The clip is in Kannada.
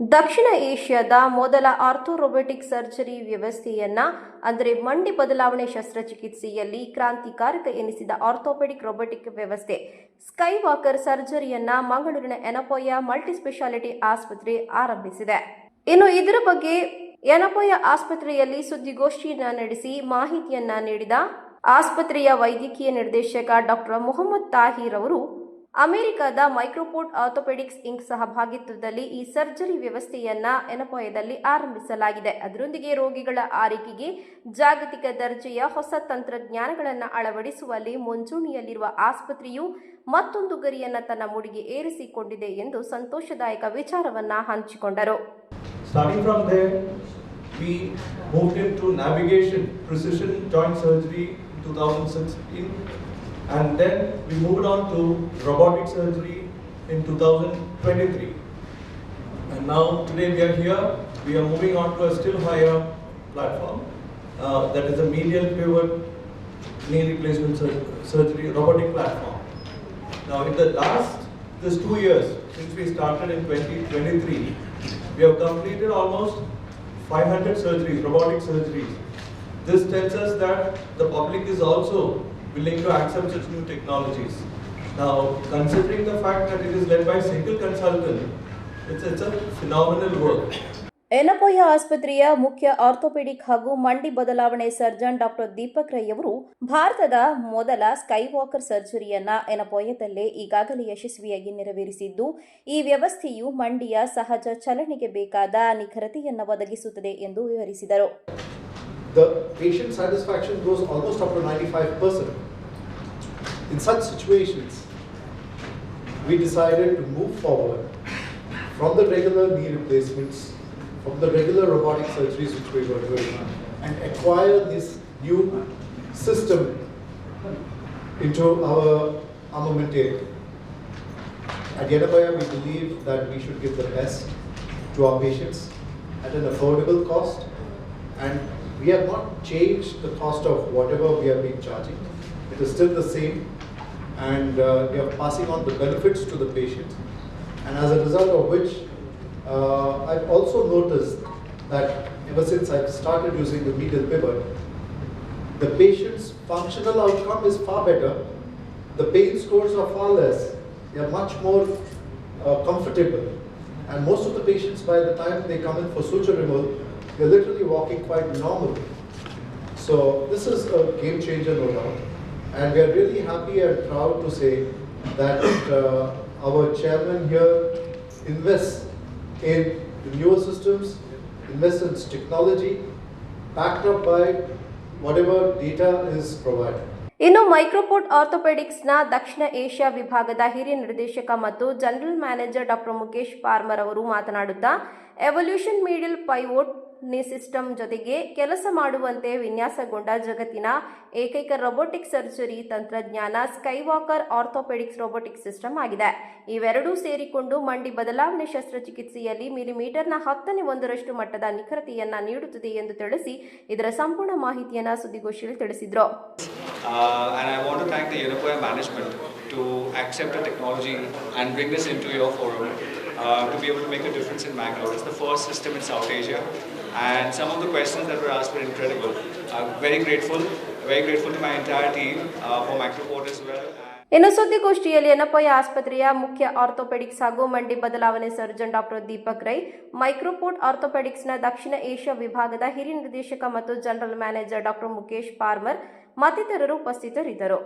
ದಕ್ಷಿಣ ಏಷ್ಯಾದ ಮೊದಲ ಆರ್ಥೋರೊಬೊಟಿಕ್ ಸರ್ಜರಿ ವ್ಯವಸ್ಥೆಯನ್ನ, ಅಂದರೆ ಮಂಡಿ ಬದಲಾವಣೆ ಶಸ್ತ್ರಚಿಕಿತ್ಸೆಯಲ್ಲಿ ಕ್ರಾಂತಿಕಾರಕ ಎನಿಸಿದ ಆರ್ಥೋಪೆಡಿಕ್ ರೊಬೊಟಿಕ್ ವ್ಯವಸ್ಥೆ. ಸ್ಕೈ ವಾಕರ್ ಸರ್ಜರಿಯನ್ನ ಮಂಗಳೂರಿನ ಎನಪೋಯ ಮಲ್ಟಿಸ್ಪೆಷಾಲಿಟಿ ಆಸ್ಪತ್ರೆ ಆರಂಭಿಸಿದೆ. ಇನ್ನು ಇದರ ಬಗ್ಗೆ ಎನಪೋಯ ಆಸ್ಪತ್ರೆಯಲ್ಲಿ ಸುದ್ದಿಗೋಷ್ಠಿಯನ್ನ ನಡೆಸಿ ಮಾಹಿತಿಯನ್ನ ನೀಡಿದ ಆಸ್ಪತ್ರೆಯ ವೈದ್ಯಕೀಯ ನಿರ್ದೇಶಕ ಡಾಕ್ಟರ್ ಮೊಹಮ್ಮದ್ ತಾಹಿರ್ ಅವರು ಅಮೆರಿಕದ ಮೈಕ್ರೋಪೋರ್ಟ್ ಆರ್ಥೋಪೆಡಿಕ್ಸ್ ಇಂಕ್ ಸಹಭಾಗಿತ್ವದಲ್ಲಿ ಈ ಸರ್ಜರಿ ವ್ಯವಸ್ಥೆಯನ್ನ ಎನಪೋಯದಲ್ಲಿ ಆರಂಭಿಸಲಾಗಿದೆ. ಅದರೊಂದಿಗೆ ರೋಗಿಗಳ ಆರೈಕೆಗೆ ಜಾಗತಿಕ ದರ್ಜೆಯ ಹೊಸ ತಂತ್ರಜ್ಞಾನಗಳನ್ನು ಅಳವಡಿಸುವಲ್ಲಿ ಮುಂಚೂಣಿಯಲ್ಲಿರುವ ಆಸ್ಪತ್ರೆಯು ಮತ್ತೊಂದು ಗರಿಯನ್ನ ತನ್ನ ಮುಡಿಗೆ ಏರಿಸಿಕೊಂಡಿದೆ ಎಂದು ಸಂತೋಷದಾಯಕ ವಿಚಾರವನ್ನ ಹಂಚಿಕೊಂಡರು. Starting from there, we moved into navigation, precision joint surgery in 2016, and then we moved on to robotic surgery in 2023. And now today we are here, we are moving on to a still higher platform, uh, that is a medial pivot knee replacement sur- surgery robotic platform. Now, in the last, this two years, since we started in 2023, we have completed almost 500 surgeries, robotic surgeries. This tells us that the public is also willing to accept such new technologies. Now, considering the fact that it is led by single consultant, it's, it's a phenomenal work. Yenepoya ಆಸ್ಪತ್ರೆಯ ಮುಖ್ಯ ಆರ್ಥೋಪೆಡಿಕ್ ಹಾಗೂ ಮಂಡಿ ಬದಲಾವಣೆ ಸರ್ಜನ್ ಡಾಕ್ಟರ್ ದೀಪಕ್ ರೈ ಅವರು ಭಾರತದ ಮೊದಲ ಸ್ಕೈವಾಕರ್ ಸರ್ಜರಿಯನ್ನ ಎನಪೋಯದಲ್ಲೇ ಈಗಾಗಲೇ ಯಶಸ್ವಿಯಾಗಿ ನೆರವೇರಿಸಿದ್ದು ಈ ವ್ಯವಸ್ಥೆಯು ಮಂಡಿಯ ಸಹಜ ಚಲನೆಗೆ ಬೇಕಾದ ನಿಖರತೆಯನ್ನು ಒದಗಿಸುತ್ತದೆ ಎಂದು ವಿವರಿಸಿದರು the patient satisfaction goes almost up to 95%. In such situations, we decided to move forward from the regular knee replacements, from the regular robotic surgeries which we were doing, and acquire this new system into our armamentarium. At Yenabaya, we believe that we should give the best to our patients at an affordable cost, and we have not changed the cost of whatever we have been charging. It is still the same, and uh, we are passing on the benefits to the patient. And as a result of which, uh, I've also noticed that ever since I've started using the medial pivot, the patient's functional outcome is far better. The pain scores are far less. They are much more uh, comfortable. And most of the patients, by the time they come in for suture removal, they're literally walking quite normally. So this is a game changer, no doubt. And we are really happy and proud to say that uh, our chairman here invests in the newer systems, invests in technology, backed up by whatever data is provided. ಇನ್ನು ಮೈಕ್ರೋಪೋರ್ಟ್ ಆರ್ಥೋಪೆಡಿಕ್ಸ್ನ ದಕ್ಷಿಣ ಏಷ್ಯಾ ವಿಭಾಗದ ಹಿರಿಯ ನಿರ್ದೇಶಕ ಮತ್ತು general manager doctor Mukesh Parmar ಅವರು ಮಾತನಾಡುತ್ತಾ evolution medial pivot knee system ಜೊತೆಗೆ ಕೆಲಸ ಮಾಡುವಂತೆ ವಿನ್ಯಾಸಗೊಂಡ ಜಗತ್ತಿನ ಏಕೈಕ ರೊಬೊಟಿಕ್ ಸರ್ಜರಿ ತಂತ್ರಜ್ಞಾನ ಸ್ಕೈವಾಕರ್ ಆರ್ಥೋಪೆಡಿಕ್ಸ್ ರೊಬೊಟಿಕ್ ಸಿಸ್ಟಮ್ ಆಗಿದೆ. ಇವೆರಡೂ ಸೇರಿಕೊಂಡು ಮಂಡಿ ಬದಲಾವಣೆ ಶಸ್ತ್ರಚಿಕಿತ್ಸೆಯಲ್ಲಿ ಮಿಲಿಮೀಟರ್ನ ಹತ್ತನೇ ಒಂದರಷ್ಟು ಮಟ್ಟದ ನಿಖರತೆಯನ್ನು ನೀಡುತ್ತದೆ ಎಂದು ತಿಳಿಸಿ ಇದರ ಸಂಪೂರ್ಣ ಮಾಹಿತಿಯನ್ನ ಸುದ್ದಿಗೋಷ್ಠಿಯಲ್ಲಿ ತಿಳಿಸಿದರು. Uh, to accept the technology and bring this into your forum uh, to be able to make a difference in Bangalore. It's the first system in South Asia, and some of the questions that were asked were incredible. I'm very grateful, very grateful to my entire team uh, for Microport as well. ಇನ್ನು ಸುದ್ದಿಗೋಷ್ಠಿಯಲ್ಲಿ ಎನಪೋಯ ಆಸ್ಪತ್ರೆಯ ಮುಖ್ಯ ಆರ್ಥೋಪೆಡಿಕ್ಸ್ ಹಾಗೂ ಮಂಡಿ ಬದಲಾವಣೆ surgeon doctor Deepak Rai MicroPort ಆರ್ಥೋಪೆಡಿಕ್ಸ್ನ ದಕ್ಷಿಣ ಏಷ್ಯಾ ವಿಭಾಗದ ಹಿರಿಯ ನಿರ್ದೇಶಕ ಮತ್ತು general manager doctor Mukesh Parmar ಮತ್ತಿತರರು ಉಪಸ್ಥಿತರಿದ್ದರು